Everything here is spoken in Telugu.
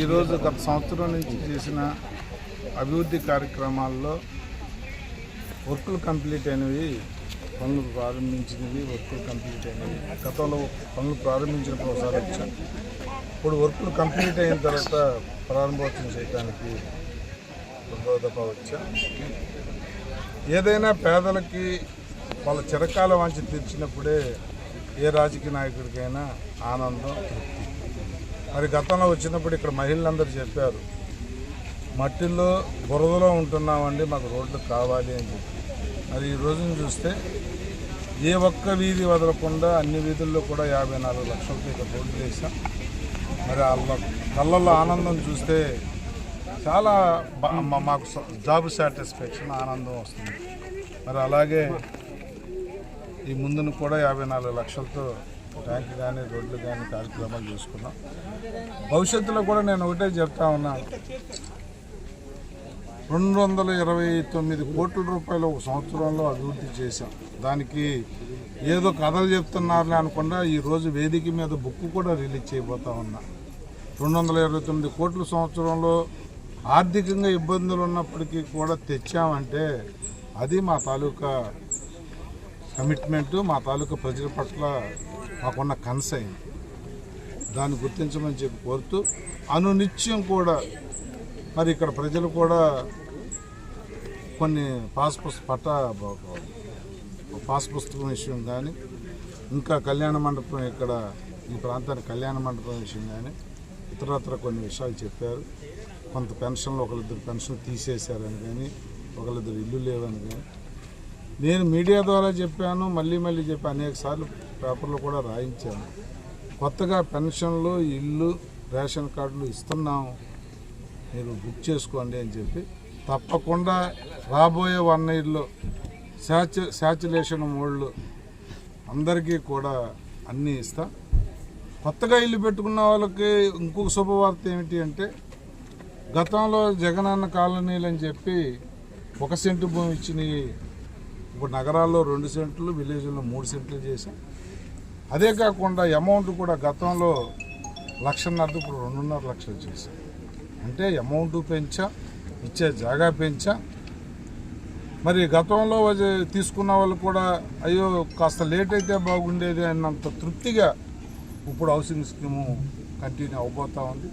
ఈరోజు గత సంవత్సరం నుంచి చేసిన అభివృద్ధి కార్యక్రమాల్లో వర్కులు కంప్లీట్ అయినవి పనులు ప్రారంభించినవి వర్కులు కంప్లీట్ అయినవి. గతంలో పనులు ప్రారంభించినప్పుడు ఒకసారి వచ్చాను. ఇప్పుడు వర్కులు కంప్లీట్ అయిన తర్వాత ప్రారంభోత్సవం చేయడానికి రెండో దఫా ఏదైనా పేదలకి వాళ్ళ చిరకాల వాంచి తీర్చినప్పుడే ఏ రాజకీయ నాయకుడికైనా ఆనందం తృప్తి. మరి గతంలో వచ్చినప్పుడు ఇక్కడ మహిళలందరూ చెప్పారు మట్టిలో బురదలో ఉంటున్నామండి మాకు రోడ్లు కావాలి అని చెప్పి. మరి ఈ రోజును చూస్తే ఏ ఒక్క వీధి వదలకుండా అన్ని వీధుల్లో కూడా యాభై నాలుగు లక్షలకి ఇక్కడ రోడ్లు వేసాం మరి వాళ్ళ కళ్ళల్లో ఆనందం చూస్తే చాలా బా- మాకు జాబ్ సాటిస్ఫాక్షన్ ఆనందం వస్తుంది. మరి అలాగే ఈ ముందును కూడా యాభై నాలుగు లక్షలతో ట్యాంక్ కానీ రోడ్లు కానీ కార్యక్రమాలు చేసుకున్నాం. భవిష్యత్తులో కూడా నేను ఒకటే చెప్తా ఉన్నాను రెండు వందల ఇరవై తొమ్మిది కోట్ల రూపాయలు ఒక సంవత్సరంలో అభివృద్ధి చేశాం. దానికి ఏదో కథలు చెప్తున్నారులే అనుకుండా ఈరోజు వేదిక మీద బుక్ కూడా రిలీజ్ చేయబోతా ఉన్నా. రెండు వందల ఇరవై తొమ్మిది కోట్ల సంవత్సరంలో ఆర్థికంగా ఇబ్బందులు ఉన్నప్పటికీ కూడా తెచ్చామంటే అది మా తాలూకా కమిట్మెంటు మా తాలూకా ప్రజల పట్ల మాకున్న కన్సైన్. దాన్ని గుర్తించమని చెప్పి కోరుతూ అనునిత్యం కూడా మరి ఇక్కడ ప్రజలు కూడా కొన్ని పాస్ పుస్త పట్ట పాస్ పుస్తకం విషయం కానీ ఇంకా కళ్యాణ మండపం ఇక్కడ ఈ ప్రాంతానికి కళ్యాణ మండపం విషయం కానీ ఇతరత్ర కొన్ని విషయాలు చెప్పారు. కొంత పెన్షన్లు ఒకరిద్దరు పెన్షన్ తీసేశారని కానీ ఒకరిద్దరు ఇల్లు లేవని కానీ నేను మీడియా ద్వారా చెప్పాను మళ్ళీ మళ్ళీ చెప్పి అనేక సార్లు పేపర్లో కూడా రాయించాను. కొత్తగా పెన్షన్లు ఇల్లు రేషన్ కార్డులు ఇస్తున్నాం మీరు బుక్ చేసుకోండి అని చెప్పి తప్పకుండా రాబోయే వన్ ఇయర్లో శాచు శాచులేషన్ మోడ్లు అందరికీ కూడా అన్నీ ఇస్తా. కొత్తగా ఇల్లు పెట్టుకున్న వాళ్ళకి ఇంకొక శుభవార్త ఏమిటి అంటే గతంలో జగనన్న కాలనీలు అని చెప్పి ఒక సెంటు భూమి ఇచ్చినవి ఇప్పుడు నగరాల్లో రెండు సెంట్లు విలేజ్లో మూడు సెంట్లు చేశాం అదే కాకుండా అమౌంట్ కూడా గతంలో లక్షన్నర ఇప్పుడు రెండున్నర లక్షలు చేశాం అంటే అమౌంట్ పెంచా ఇచ్చే జాగా పెంచా. మరి గతంలో తీసుకున్న వాళ్ళు కూడా అయ్యో కాస్త లేట్ అయితే బాగుండేది అన్నంత తృప్తిగా ఇప్పుడు హౌసింగ్ స్కీము కంటిన్యూ అవబోతూ ఉంది.